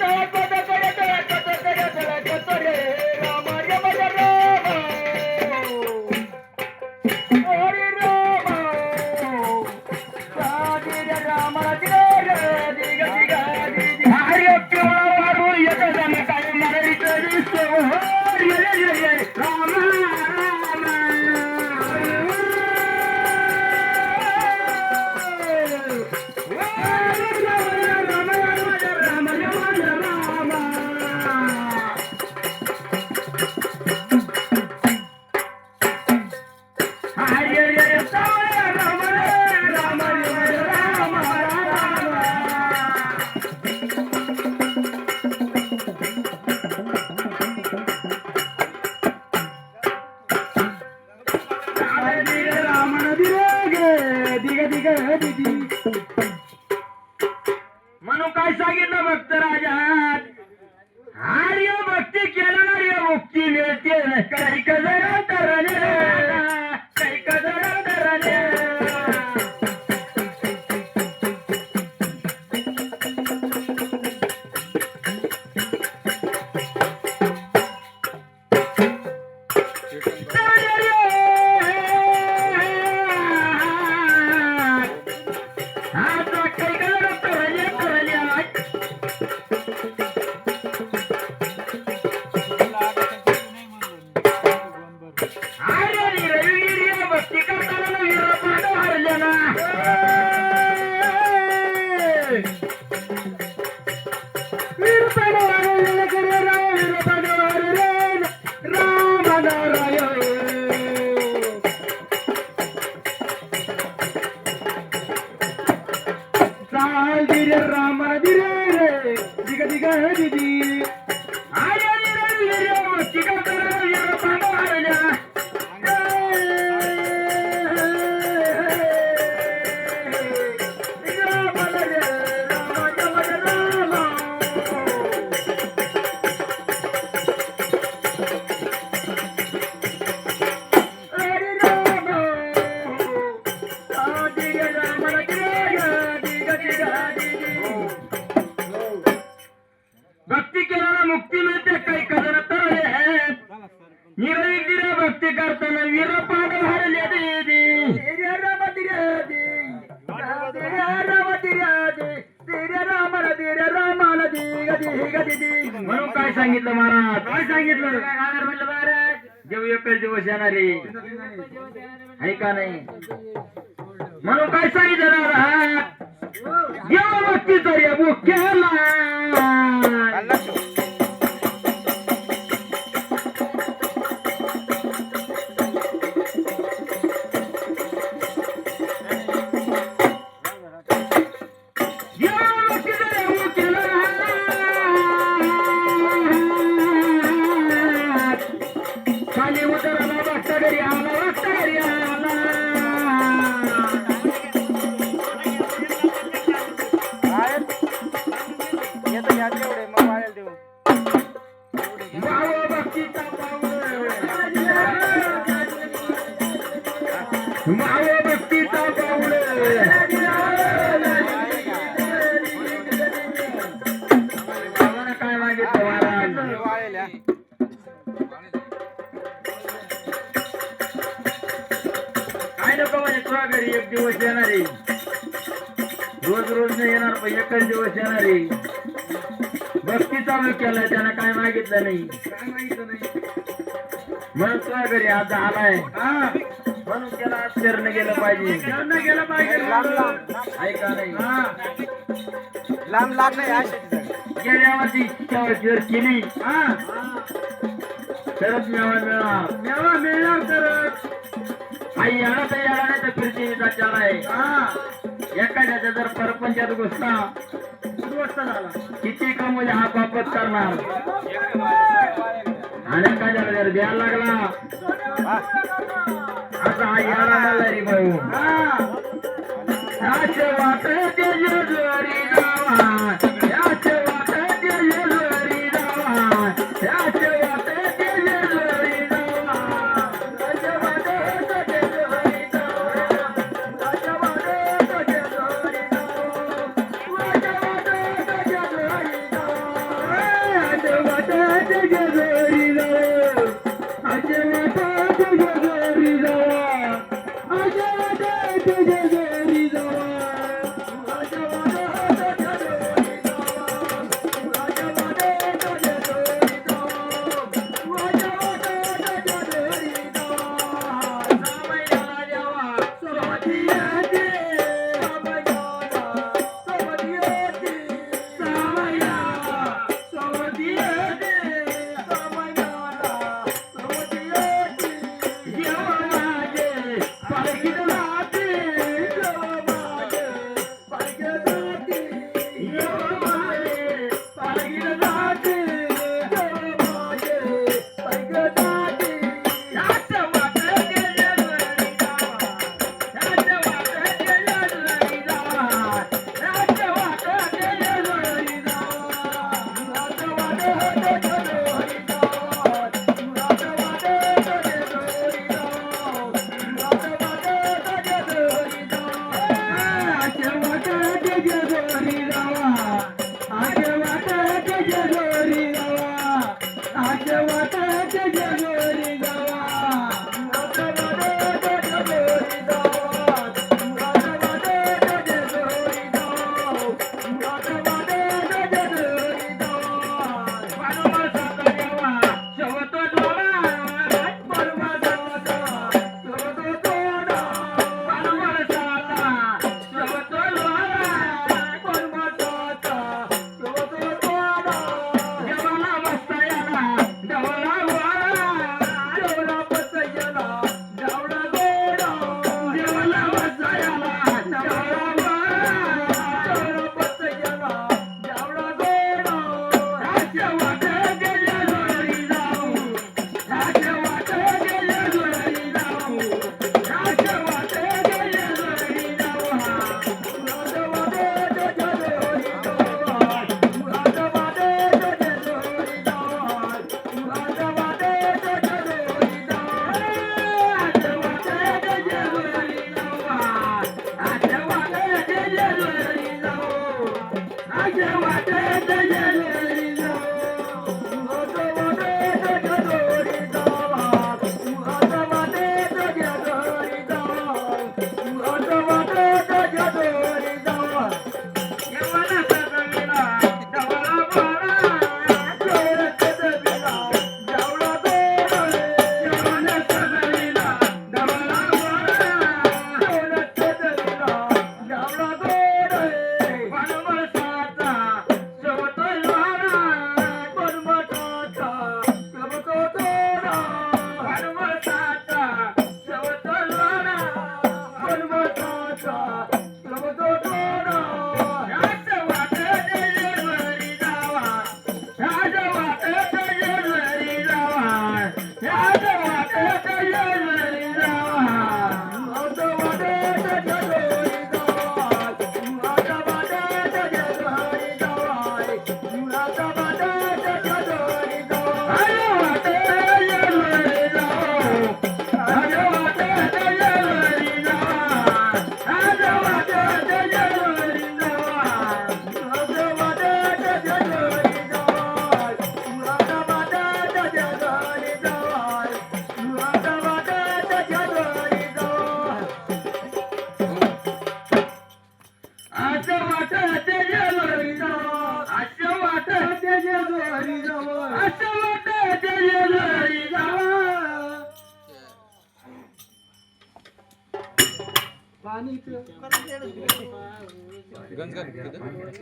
তারপর Hadi hadi म्हणून काय सांगितलं महाराज? काय सांगितलं? काय म्हटलं महाराज? देव एकच दिवस येणार. आहे का नाही? म्हणून काय सांगितलं महाराज? देव भक्ती तर मुख्याला खाली म्हणजे तुझ्या घरी एक दिवस येणार. आहे रोज रोज नाही येणार पण एकच दिवस येणार. आहे भक्ती चालू केलाय त्यानं काय मागितलं नाही. म्हणून तुझ्या घरी आता आलाय. म्हणून त्याला आज करणं गेलं पाहिजे. गेलं पाहिजे. ऐका नाही. लांब लांब नाही अशी गेल्या वर्षी केली. हा. तरच मेवा मिळणार. मेवा मिळणार तरच. आई याला तर याला नाही तर फिरती चार आहे. हा. एखाद्याच्या जर परपंचात घुसला उद्ध्वस्त झाला. किती कमवले हा बापत करणार. आणि एखाद्याला जर द्यायला लागला. आता आई भाऊ हा. वाटते गावा yeah, yeah. असं वाटत जेजुरी जावं. असं वाटत जेजुरी जवळ असं वाटत जेजुरी पाणी